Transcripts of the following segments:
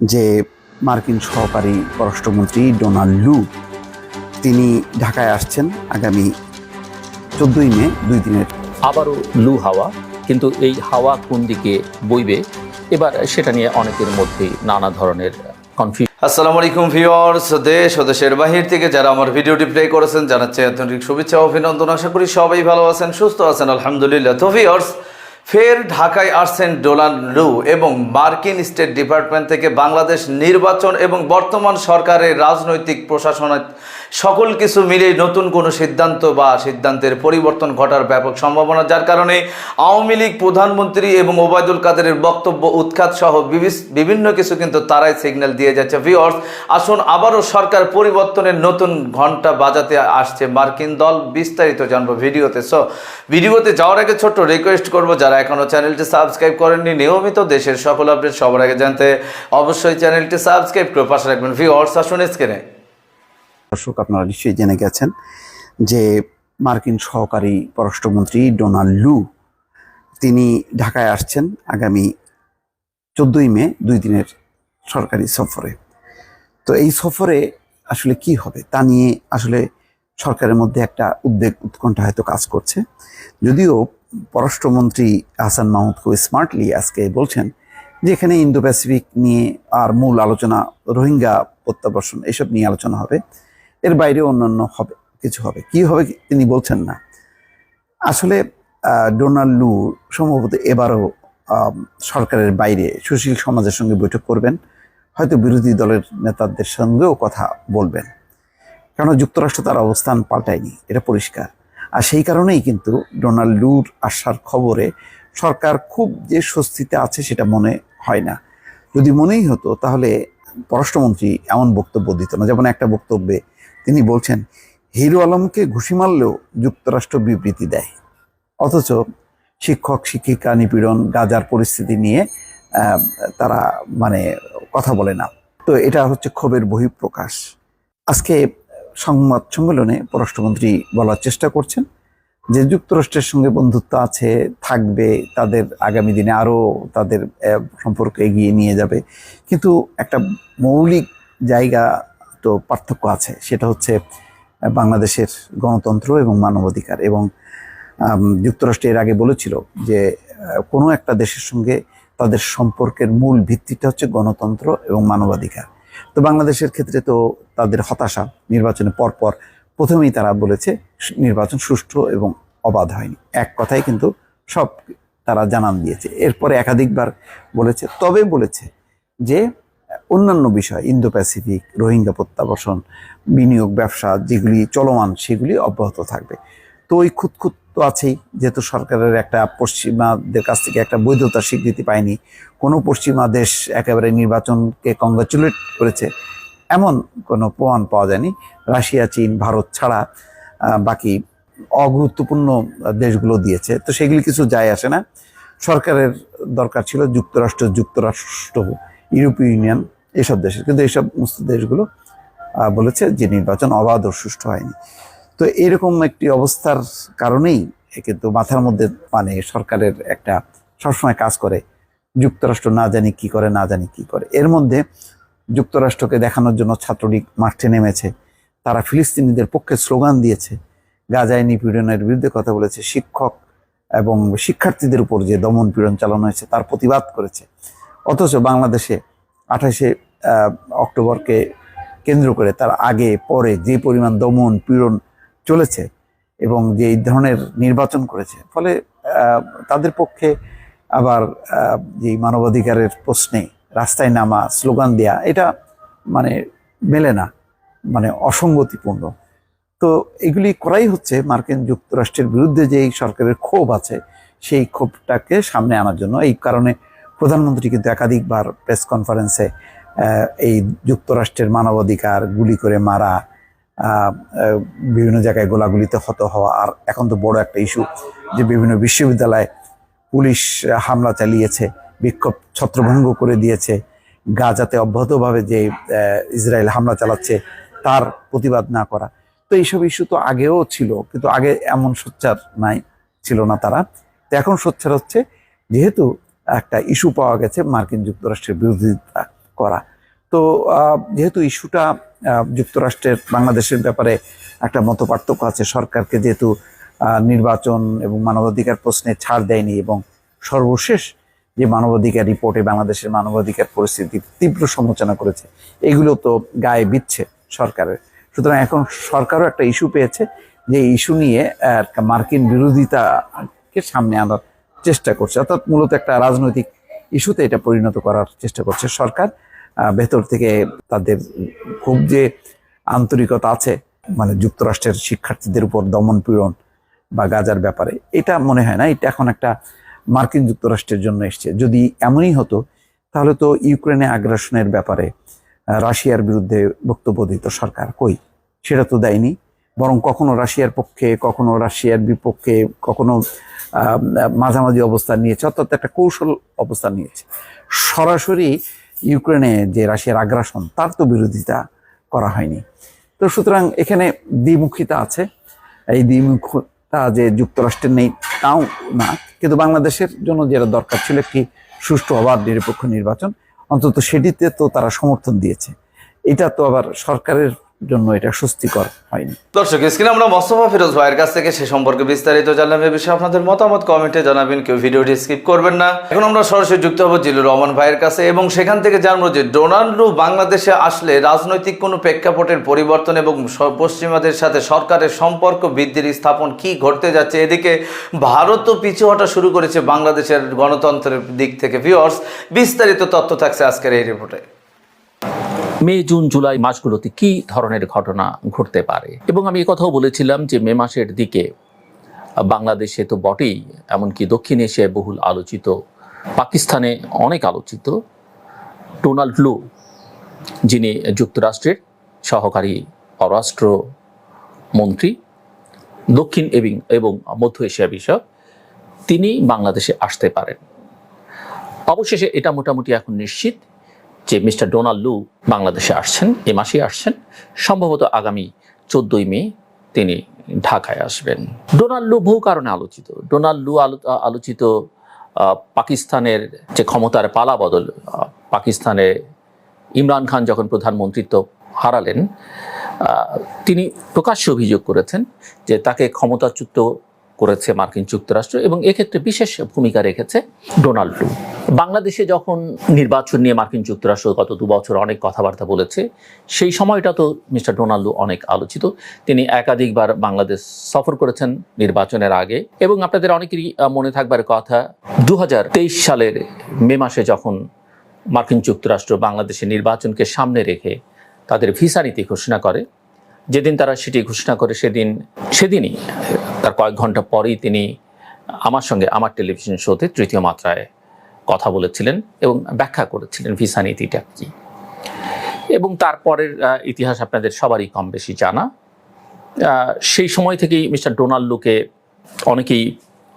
যে মার্কিন সহকারী পররাষ্ট্রমন্ত্রী ডোনাল্ড লু তিনি ঢাকায় আসছেন আগামী চোদ্দই মে দুই দিনের। আবারও লু হাওয়া কিন্তু এই হাওয়া কোন দিকে বইবে? এবার সেটা নিয়ে অনেকের মধ্যেই নানা ধরনের কনফিউশন আসসালামু আলাইকুম ভিওয়ার্স দেশ ও দেশের বাহির থেকে যারা আমার ভিডিওটি প্লে করেছেন জানাচ্ছি আন্তরিক শুভেচ্ছা ও অভিনন্দন। আশা করি সবাই ভালো আছেন সুস্থ আছেন আলহামদুলিল্লাহ। তো ভিউয়ার্স ফের ঢাকায় আসছেন ডোনাল্ড লু এবং মার্কিন স্টেট ডিপার্টমেন্ট থেকে বাংলাদেশ নির্বাচন এবং বর্তমান সরকারের রাজনৈতিক প্রশাসনের সকল কিছু মিলিয়ে নতুন কোনো সিদ্ধান্ত বা সিদ্ধান্তের পরিবর্তন ঘটার ব্যাপক সম্ভাবনা, যার কারণে আওয়ামী লীগ প্রধানমন্ত্রী এবং ওবায়দুল কাদেরের বক্তব্য, উৎখাত সহ বিভিন্ন কিছু কিন্তু তারাই সিগন্যাল দিয়ে যাচ্ছে। ভিওর্স আসুন আবারও সরকার পরিবর্তনের নতুন ঘণ্টা বাজাতে আসছে মার্কিন দল, বিস্তারিত জানব ভিডিওতে। সো ভিডিওতে যাওয়ার আগে ছোট্ট রিকোয়েস্ট করব, যারা এখনও চ্যানেলটি সাবস্ক্রাইব করেননি। নিয়মিত দেশের সকল আপডেট সবার আগে জানতে অবশ্যই চ্যানেলটি সাবস্ক্রাইব করে পাশে রাখবেন। ভিওর্স আসুন স্ক্রিনে। দর্শক, আপনারা নিশ্চয়ই জেনে গেছেন যে মার্কিন সহকারী পররাষ্ট্রমন্ত্রী ডোনাল্ড লু, তিনি ঢাকায় আসছেন আগামী চোদ্দই মে, দুই দিনের সরকারি সফরে। তো এই সফরে আসলে কি হবে তা নিয়ে আসলে সরকারের মধ্যে একটা উদ্বেগ, উৎকণ্ঠা হয়তো কাজ করছে। যদিও পররাষ্ট্রমন্ত্রী হাসান মাহমুদ খুব স্মার্টলি আজকে বলছেন যে এখানে ইন্দো প্যাসিফিক নিয়ে আর মূল আলোচনা রোহিঙ্গা প্রত্যাবর্ষণ এসব নিয়ে আলোচনা হবে। এর বাইরে অন্যান্য হবে, কিছু হবে। কি হবে তিনি বলছেন না। আসলে ডোনাল্ড লু সম্ভবত এবারও সরকারের বাইরে সুশীল সমাজের সঙ্গে বৈঠক করবেন। হয়তো বিরোধী দলের নেতাদের সঙ্গেও কথা বলবেন। কেন যুক্তরাষ্ট্র তার অবস্থান পাল্টায়নি, এটা পরিষ্কার। আর সেই কারণেই কিন্তু ডোনাল্ড লুর আসার খবরে সরকার খুব যে স্বস্তিতে আছে সেটা মনে হয় না। যদি মনেই হতো তাহলে পররাষ্ট্রমন্ত্রী এমন বক্তব্য দিত না। যেমন একটা বক্তব্যে তিনি বলছেন, হিরো আলমকে ঘুষি মারলেও যুক্তরাষ্ট্র বিবৃতি দেয়। অথচ শিক্ষক, শিক্ষিকা নিপীড়ন, গাজার পরিস্থিতি নিয়ে তারা মানে কথা বলে না। তো এটা হচ্ছে ক্ষোভের বহিঃপ্রকাশ। আজকে সংবাদ সম্মেলনে পররাষ্ট্রমন্ত্রী বলার চেষ্টা করছেন যে যুক্তরাষ্ট্রের সঙ্গে বন্ধুত্ব আছে, থাকবে, তাদের আগামী দিনে আরও তাদের সম্পর্ক এগিয়ে নিয়ে যাবে। কিন্তু একটা মৌলিক জায়গা তো পার্থক্য আছে, সেটা হচ্ছে বাংলাদেশের গণতন্ত্র এবং মানবাধিকার এবং যুক্তরাষ্ট্র এর আগে বলেছিল যে কোনো একটা দেশের সঙ্গে তাদের সম্পর্কের মূল ভিত্তিটা হচ্ছে গণতন্ত্র এবং মানবাধিকার। তো বাংলাদেশের ক্ষেত্রে তো তাদের হতাশা নির্বাচনের পরপর প্রথমেই তারা বলেছে নির্বাচন সুষ্ঠু এবং অবাধ হয়নি। এক কথায় কিন্তু সব তারা জানান দিয়েছে। এরপরে একাধিকবার বলেছে, তবে বলেছে যে অন্যান্য বিষয় ইন্দো প্যাসিফিক রোহিঙ্গা প্রত্যাবাসন বিনিয়োগ, ব্যবসা, যেগুলি চলমান, সেগুলি অব্যাহত থাকবে। তো ওই খুঁতখুত তো আছেই, যেহেতু সরকারের একটা পশ্চিমাদের কাছ থেকে একটা বৈধতার স্বীকৃতি পায়নি। কোনো পশ্চিমা দেশ একেবারে নির্বাচনকে কংগ্রাচুলেট করেছে, এমন কোনো প্রমাণ পাওয়া যায়নি। রাশিয়া, চীন, ভারত ছাড়া বাকি অগুরুত্বপূর্ণ দেশগুলো দিয়েছে। তো সেগুলি কিছু যায় আসে না। সরকারের দরকার ছিল যুক্তরাষ্ট্র যুক্তরাষ্ট্র, ইউরোপীয় ইউনিয়ন, এসব দেশের। কিন্তু এইসব দেশগুলো বলেছে যে নির্বাচন অবাধ ও সুষ্ঠু হয়নি। তো এরকম একটি অবস্থার কারণেই কিন্তু মাথার মধ্যে মানে সরকারের একটা সবসময় কাজ করে যুক্তরাষ্ট্র না জানি কি করে, না জানি কি করে। এর মধ্যে যুক্তরাষ্ট্রকে দেখানোর জন্য ছাত্রলীগ মাঠে নেমেছে, তারা ফিলিস্তিনিদের পক্ষে স্লোগান দিয়েছে, গাজায় নিপীড়নের বিরুদ্ধে কথা বলেছে, শিক্ষক এবং শিক্ষার্থীদের উপর যে দমন পীড়ন চালানো হয়েছে তার প্রতিবাদ করেছে। অথচ বাংলাদেশে আঠাশে অক্টোবরকে কেন্দ্র করে তার আগে, পরে যে পরিমাণ দমন পীড়ন চলেছে এবং যে এই ধরনের নির্বাচন করেছে। ফলে তাদের পক্ষে আবার যে মানবাধিকারের প্রশ্নে রাস্তায় নামা, স্লোগান দেয়া, এটা মানে মেলে না মানে অসঙ্গতিপূর্ণ। তো এগুলি করাই হচ্ছে মার্কিন যুক্তরাষ্ট্রের বিরুদ্ধে যে এই সরকারের ক্ষোভ আছে, সেই ক্ষোভটাকে সামনে আনার জন্য। এই কারণে প্রধানমন্ত্রী কিন্তু একাধিকবার প্রেস কনফারেন্সে এই যুক্তরাষ্ট্রের মানবাধিকার গুলি করে মারা বিভিন্ন জায়গায় গোলাগুলিতে হত হওয়া। আর এখন তো বড় একটা ইস্যু যে বিভিন্ন বিশ্ববিদ্যালয়ে পুলিশ হামলা চালিয়েছে, বিক্ষোভ ছত্রভঙ্গ করে দিয়েছে। গাজাতে অব্যাহতভাবে যে ইসরায়েল হামলা চালাচ্ছে তার প্রতিবাদ না করা। তো এইসব ইস্যু তো আগেও ছিল, কিন্তু আগে এমন সোচ্চার নাই, ছিল না তারা। তো এখন সোচ্চার হচ্ছে, যেহেতু একটা ইস্যু পাওয়া গেছে মার্কিন যুক্তরাষ্ট্রের বিরোধিতা করা। তো যেহেতু ইস্যুটা যুক্তরাষ্ট্রের বাংলাদেশের ব্যাপারে একটা মত পার্থক্য আছে। সরকারকে যেহেতু নির্বাচন এবং মানবাধিকার প্রশ্নে ছাড় দেয়নি এবং সর্বশেষ যে মানবাধিকার রিপোর্টে বাংলাদেশের মানবাধিকার পরিস্থিতির তীব্র সমালোচনা করেছে, এগুলো তো গায়ে বিচ্ছে সরকারের। সুতরাং এখন সরকারও একটা ইস্যু পেয়েছে যে ইস্যু নিয়ে মার্কিন বিরোধিতাকে সামনে আনার চেষ্টা করছে। অর্থাৎ মূলত একটা রাজনৈতিক ইস্যুতে এটা পরিণত করার চেষ্টা করছে সরকার। ভেতর থেকে তাদের খুব যে আন্তরিকতা আছে মানে যুক্তরাষ্ট্রের শিক্ষার্থীদের উপর দমন পীড়ন বা গাজার ব্যাপারে, এটা মনে হয় না। এটা এখন একটা মার্কিন যুক্তরাষ্ট্রের জন্য এসছে। যদি এমনই হতো, তাহলে তো ইউক্রেনে আগ্রাসনের ব্যাপারে রাশিয়ার বিরুদ্ধে বক্তব্য দিত সরকার। কই? সেটা তো দেয়নি। বরং কখনো রাশিয়ার পক্ষে, কখনো রাশিয়ার বিপক্ষে, কখনো মাঝামাঝি অবস্থান নিয়েছে, অর্থাৎ একটা কৌশল অবস্থান নিয়েছে। সরাসরি ইউক্রেনে যে রাশিয়ার আগ্রাসন, তার তো বিরোধিতা করা হয়নি। তো সুতরাং এখানে দ্বিমুখিতা আছে। এই দ্বিমুখতা যে যুক্তরাষ্ট্রের নেই, তাও না। কিন্তু বাংলাদেশের জন্য যেটা দরকার ছিল একটি সুষ্ঠু, অবাধ, নিরপেক্ষ নির্বাচন, অন্তত সেটিতে তো তারা সমর্থন দিয়েছে। এটা তো আবার সরকারের জন্য এটা স্বস্তিকর হয়নি। দর্শক, স্ক্রিনে আমরা মোস্তফা ফিরোজ ভাইয়ের কাছ থেকে সে সম্পর্কে বিস্তারিত জানলাম। এ বিষয়ে আপনাদের মতামত কমেন্টে জানাবেন, কেউ ভিডিওটি স্কিপ করবেন না। এখন আমরা সরাসরি যুক্ত হব জিলুর রহমান ভাইয়ের কাছে এবং সেখান থেকে জানব যে ডোনাল্ড বাংলাদেশে আসলে রাজনৈতিক কোনো প্রেক্ষাপটের পরিবর্তন এবং পশ্চিমাদের সাথে সরকারের সম্পর্ক বৃদ্ধির স্থাপন কি ঘটতে যাচ্ছে? এদিকে ভারতও পিছু হটা শুরু করেছে বাংলাদেশের গণতন্ত্রের দিক থেকে। ভিওর্স বিস্তারিত তথ্য থাকছে আজকের এই রিপোর্টে। মে, জুন, জুলাই মাসগুলোতে কি ধরনের ঘটনা ঘটতে পারে? এবং আমি কথাও বলেছিলাম যে মে মাসের দিকে বাংলাদেশে তো বটেই, এমনকি দক্ষিণ এশিয়ায় বহুল আলোচিত, পাকিস্তানে অনেক আলোচিত ডোনাল্ড লু, যিনি যুক্তরাষ্ট্রের সহকারী পররাষ্ট্র মন্ত্রী দক্ষিণ এবং এবং মধ্য এশিয়া বিষয়ক, তিনি বাংলাদেশে আসতে পারেন। অবশেষে এটা মোটামুটি এখন নিশ্চিত। যে মিস্টার ডোনাল্ড লু বাংলাদেশে আসছেন, এ মাসে আসছেন, সম্ভবত আগামী চোদ্দই মে তিনি ঢাকায় আসবেন। ডোনাল্ড লু বহু কারণে আলোচিত। ডোনাল্ড লু আলো- আলোচিত পাকিস্তানের যে ক্ষমতার পালা বদল পাকিস্তানে ইমরান খান যখন প্রধানমন্ত্রিত্ব হারালেন তিনি প্রকাশ্যে অভিযোগ করেছেন যে তাকে ক্ষমতাচ্যুত করেছে মার্কিন যুক্তরাষ্ট্র এবং এক্ষেত্রে বিশেষ ভূমিকা রেখেছে ডোনাল্ড ট্রাম্প। বাংলাদেশে যখন নির্বাচন নিয়ে মার্কিন যুক্তরাষ্ট্র গত দু বছর অনেক কথাবার্তা বলেছে, সেই সময়টা তো মিস্টার ডোনাল্ডো অনেক আলোচিত। তিনি একাধিকবার বাংলাদেশ সফর করেছেন নির্বাচনের আগে এবং আপনাদের অনেকেরই মনে থাকবার কথা দু হাজার তেইশ সালের মে মাসে যখন মার্কিন যুক্তরাষ্ট্র বাংলাদেশের নির্বাচনকে সামনে রেখে তাদের ভিসা নীতি ঘোষণা করে, যেদিন তারা সেটি ঘোষণা করে সেদিন, সেদিনই তার কয়েক ঘণ্টা পরেই তিনি আমার সঙ্গে আমার টেলিভিশন শোতে তৃতীয় মাত্রায় কথা বলেছিলেন এবং ব্যাখ্যা করেছিলেন ভিসা নীতিটা কি। এবং তারপরের ইতিহাস আপনাদের সবারই কম বেশি জানা। সেই সময় থেকেই মিস্টার ডোনাল্ডোকে অনেকেই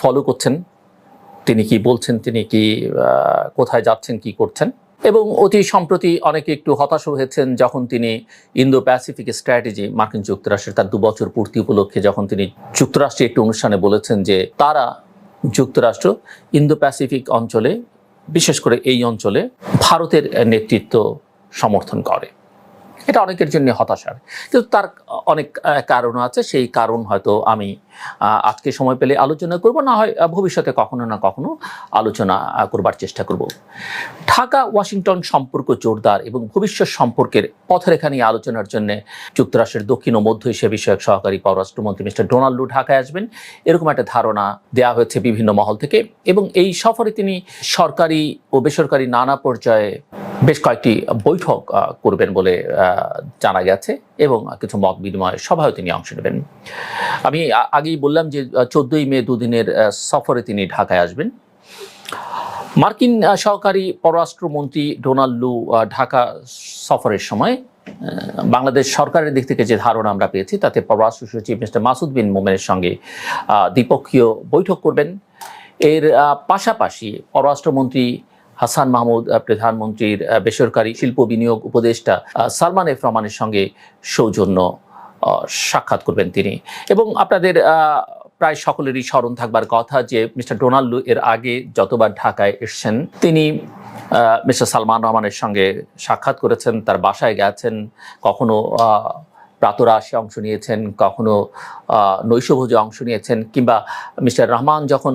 ফলো করছেন। তিনি কি বলছেন, তিনি কি কোথায় যাচ্ছেন, কি করছেন। এবং অতি সম্প্রতি অনেকে একটু হতাশ হয়েছেন যখন তিনি ইন্দো প্যাসিফিক স্ট্র্যাটেজি মার্কিন যুক্তরাষ্ট্রের তার দুবছর পূর্তি উপলক্ষে যখন তিনি যুক্তরাষ্ট্রে একটি অনুষ্ঠানে বলেছেন যে তারা যুক্তরাষ্ট্র ইন্দো প্যাসিফিক অঞ্চলে, বিশেষ করে এই অঞ্চলে ভারতের নেতৃত্ব সমর্থন করে। এটা অনেকের জন্য হতাশার। কিন্তু তার অনেক কারণ আছে। সেই কারণ হয়তো আমি আজকে সময় পেলে আলোচনা করব। না হয় ভবিষ্যতে কখনো না কখনো আলোচনা করবার চেষ্টা করব। ঢাকা, ওয়াশিংটন সম্পর্ক জোরদার এবং ভবিষ্যৎ সম্পর্কের পথরেখা নিয়ে আলোচনার জন্য যুক্তরাষ্ট্রের দক্ষিণ ও মধ্য এশিয়া বিষয়ক সহকারী পররাষ্ট্রমন্ত্রী মিস্টার ডোনাল্ড ঢাকায় আসবেন। এরকম একটা ধারণা দেওয়া হয়েছে বিভিন্ন মহল থেকে এবং এই সফরে তিনি সরকারি ও বেসরকারি নানা পর্যায়ে বেশ কয়েকটি বৈঠক করবেন বলে জানা গেছে এবং কিছু মত বিনিময় সভায় তিনি অংশ নেবেন। আমি আগেই বললাম যে চোদ্দই মে দুদিনের সফরে তিনি ঢাকায় আসবেন। মার্কিন সহকারী পররাষ্ট্রমন্ত্রী ডোনাল্ড লু ঢাকা সফরের সময় বাংলাদেশ সরকারের দিক থেকে যে ধারণা আমরা পেয়েছি, তাতে পররাষ্ট্র সচিব মিস্টার মাসুদ বিন মোমেনের সঙ্গে দ্বিপক্ষীয় বৈঠক করবেন। এর পাশাপাশি পররাষ্ট্রমন্ত্রী হাসান মাহমুদ প্রধানমন্ত্রীর বেসরকারি শিল্প বিনিয়োগ উপদেষ্টা সালমান এফ রহমানের সঙ্গে সৌজন্য সাক্ষাৎ করবেন তিনি। এবং আপনাদের প্রায় সকলেরই স্মরণ থাকবার কথা যে মিস্টার ডোনাল্ডো এর আগে যতবার ঢাকায় এসছেন, তিনি মিস্টার সালমান রহমানের সঙ্গে সাক্ষাৎ করেছেন, তার বাসায় গেছেন, কখনো প্রাতরাশে অংশ নিয়েছেন, কখনো নৈশভোজে অংশ নিয়েছেন, কিংবা মিস্টার রহমান যখন